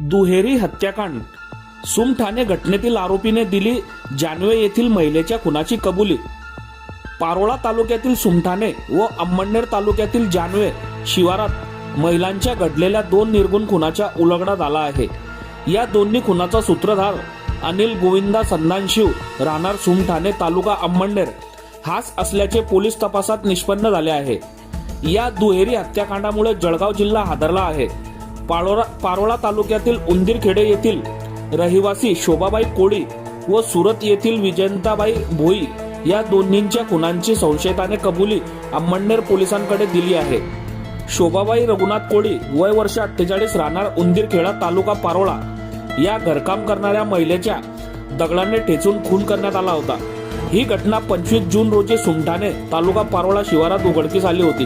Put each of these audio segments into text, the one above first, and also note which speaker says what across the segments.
Speaker 1: दुहेरी हत्याकांड. सुम ठाणे घटनेतील आरोपीने दिली जानवे येथील महिलेच्या खुनाची कबुली. पारोळा तालुक्यातील सुमठाणे व अंमळनेर तालुक्यातील जानवे शिवारात महिलांच्या घडलेल्या दोन निर्गुण खुनाच्या उलगडा झाला आहे. या दोन्ही खुनाचा सूत्रधार अनिल गोविंदा संदानशिव राहणार सुमठाणे तालुका अंमळनेर हाच असल्याचे पोलीस तपासात निष्पन्न झाले आहे. या दुहेरी हत्याकांडामुळे जळगाव जिल्हा हादरला आहे. पारोळा पारोळा तालुक्यातील उंदीरखेडे येथील रहिवासी शोभाबाई कोळी व सुरत येथील विजयंताबाई भोई या दोन्हींच्या खुनांची संशयिताने कबुली अंमडनेर पोलिसांकडे दिली आहे. शोभाबाई रघुनाथ कोळी वय वर्ष अठ्ठेचाळीस राहणार उंदीरखेडा तालुका पारोळा या घरकाम करणाऱ्या महिलेच्या दगडाने ठेचून खून करण्यात आला होता. ही घटना पंचवीस जून रोजी सुमठाणे तालुका पारोळा शिवारात उघडकीस आली होती.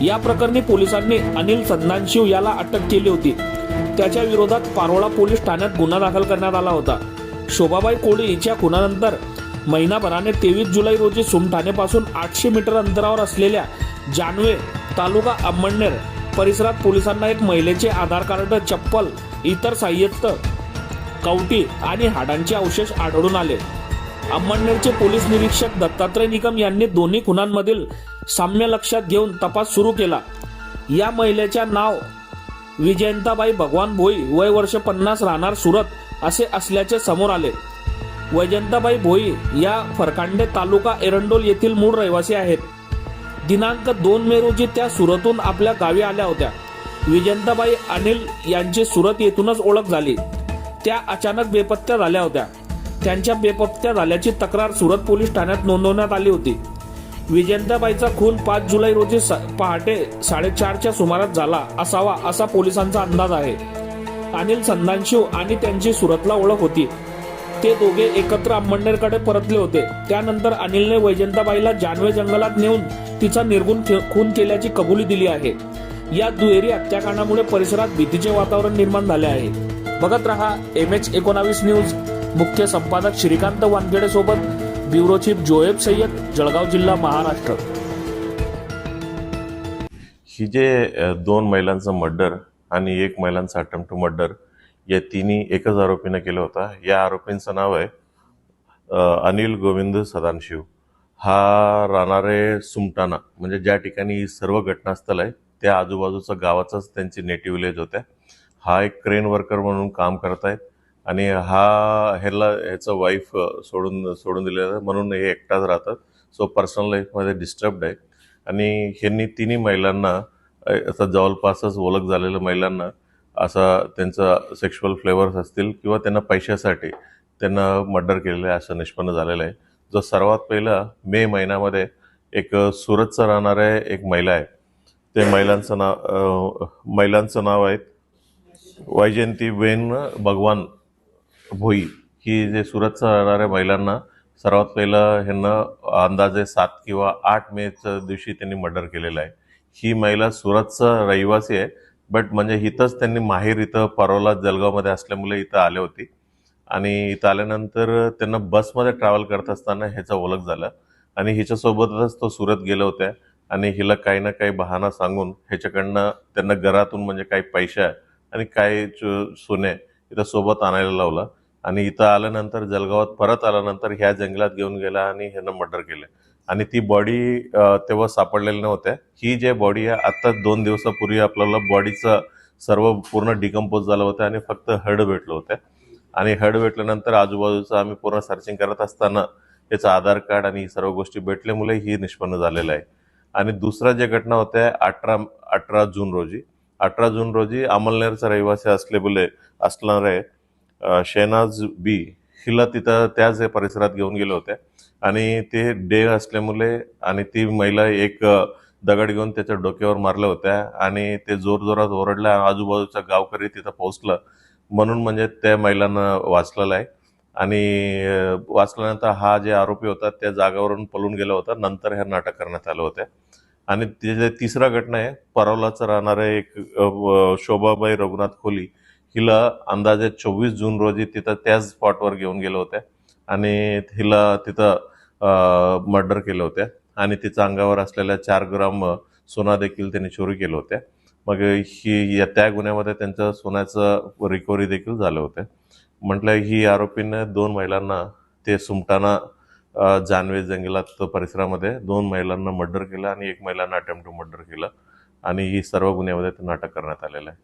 Speaker 1: या प्रकरणी पोलिसांनी अनिल संधानशिव याला अटक केली होती. त्याच्या विरोधात पारोळा पोलीस ठाण्यात गुन्हा दाखल करण्यात आला होता. शोभाबाई कोळी हिच्या खुनानंतर महिनाभराने तेवीस जुलै रोजी सुमठाणेपासून आठशे मीटर अंतरावर असलेल्या जानवे तालुका अंमळनेर परिसरात पोलिसांना एक महिलेचे आधार कार्ड चप्पल इतर साहित्य कवटी आणि हाडांचे अवशेष आढळून आले. अंमळनेरचे पोलीस निरीक्षक दत्तात्रय निकम यांनी दोन्ही खुनांमधील साम्य लक्षात घेऊन तपास सुरू केला. या महिलेच्या नाव विजयंताबाई भगवान भोई वय वर्ष पन्नास राहणार सुरत असे असल्याचे समोर आले. वैजंताबाई भोई या फरकांडे तालुका एरंडोल येथील मूळ रहिवासी आहेत. दिनांक दोन मे रोजी त्या सुरतून आपल्या गावी आल्या होत्या. विजयंताबाई अनिल यांची सुरत येथूनच ओळख झाली. त्या अचानक बेपत्त्या झाल्या होत्या. त्यांच्या बेपत्त्या झाल्याची तक्रार सुरत पोलीस ठाण्यात नोंदवण्यात आली होती. विजयंताबाईचा खून पाच जुलै रोजी स- पहाटे साडेचारच्या सुमारास झाला असावा असा पोलिसांचा अंदाज आहे. अनिल संधानशिव आणि त्यांची सुरतला ओळख होती. ते दोघे एकत्र अंबंडेरकडे परतले होते. त्यानंतर अनिलने वैजंताबाईला जानवे जंगलात नेऊन तिचा निर्गुण खे- खून केल्याची कबुली दिली आहे. या दुहेरी हत्याकांडामुळे परिसरात भीतीचे वातावरण निर्माण झाले आहे. बघत रहा एम एच एकोणावीस न्यूज. मुख्य संपादक श्रीकांत वानखेडे सोबत ब्युरो चीफ जोएब सय्यद जळगाव जिल्हा महाराष्ट्र.
Speaker 2: ही जे दोन महिलांचं मर्डर आणि एक महिलांचा अटेम्प्ट टू मर्डर या तिन्ही एकच आरोपीनं केलं होता. या आरोपींचं नाव आहे अनिल गोविंद सदानशिव हा राहणारे सुमटाणा म्हणजे ज्या ठिकाणी सर्व घटनास्थळ आहे त्या आजूबाजूचं गावाचाच त्यांची नेटिव्ह विलेज होत्या. हा एक क्रेन वर्कर म्हणून काम करत आहेत आणि हा ह्याला ह्याचं वाईफ सोडून सोडून दिलेलं म्हणून हे एकटाच राहतात. सो पर्सनल लाईफमध्ये डिस्टर्ब्ड आहे. आणि ह्यांनी तिन्ही महिलांना असं जवळपासच ओळख झालेल्या महिलांना असा त्यांचा सेक्शुअल फ्लेवर्स असतील किंवा त्यांना पैशासाठी त्यांना मर्डर केलेलं आहे असं निष्पन्न झालेलं आहे. जो सर्वात पहिला मे महिन्यामध्ये एक सुरतचं राहणारे एक महिला आहे. ते महिलांचं नाव महिलांचं नाव आहे वैजयंती वेन भगवान. भोई ही जे सुरतचं राहणाऱ्या महिलांना सर्वात पहिलं ह्यांना अंदाजे सात किंवा आठ मेच्या दिवशी त्यांनी मर्डर केलेलं आहे. ही महिला सुरतचा रहिवासी आहे बट म्हणजे इथंच त्यांनी माहेर इथं परवला जलगावमध्ये असल्यामुळे इथं आले होती. आणि इथं आल्यानंतर त्यांना बसमध्ये ट्रॅव्हल करत असताना ह्याचा ओळख झाला. आणि हिच्यासोबतच तो सुरत गेलं होत्या. आणि हिला काही ना काही बहाणा सांगून ह्याच्याकडनं त्यांना घरातून म्हणजे काही पैशा आणि काही चो- सोने इथं सोबत आणायला लावलं. आणि इथं आल्यानंतर जलगावात परत आल्यानंतर ह्या जंगलात घेऊन गेला आणि ह्यानं मर्डर केलं. आणि ती बॉडी तेव्हा सापडलेली नव्हत्या. ही जे बॉडी आहे आत्ता दोन दिवसापूर्वी आपल्याला बॉडीचं सर्व पूर्ण डिकम्पोज झालं होतं आणि फक्त हड भेटलं होतं. आणि हड भेटल्यानंतर आजूबाजूचं आम्ही पूर्ण सर्चिंग करत असताना त्याचं आधार कार्ड आणि ही सर्व गोष्टी भेटल्यामुळे ही निष्पन्न झालेलं आहे. आणि दुसरा जे घटना होत्या अठरा अठरा जून रोजी. अठरा जून रोजी अमलनेरचा रहिवासी असलेले असणार आहे. शेनाज बी हिला तिथं त्याच परिसरात घेऊन गेले होते. आणि ते डे असल्यामुळे आणि ती महिला एक दगड घेऊन त्याच्या डोक्यावर मारल्या होत्या आणि ते जोरजोरात ओरडल्या. आजूबाजूच्या गावकरी तिथं पोहोचलं. म्हणून म्हणजे त्या महिलांना वाचलेलं आहे. आणि वाचल्यानंतर हा जे आरोपी होता त्या जागावरून पळून गेला होता. नंतर ह्या नाटक करण्यात आलं होतं. आणि तिथे तिसरा घटना आहे परवलाचं राहणारे एक शोभाबाई रघुनाथ खोली हिला अंदाजे चोवीस जून रोजी तिथं त्याच स्पॉटवर घेऊन गेलं होत्या आणि हिला तिथं मर्डर केलं होत्या आणि तिच्या अंगावर असलेल्या चार ग्राम सोना देखील त्यांनी चोरी केलं होत्या मग ही या त्या गुन्ह्यामध्ये त्यांचं सोन्याचं रिकव्हरी देखील झालं होतं. म्हटलं ही आरोपीने दोन महिलांना ते सुमटाना जानवे जंगलात परिसरामध्ये दोन महिलांना मर्डर केलं आणि एक महिलांना अटेम्प्ट टू मर्डर केलं. आणि ही सर्व गुन्ह्यामध्ये त्यांना अटक करण्यात आलेलं आहे.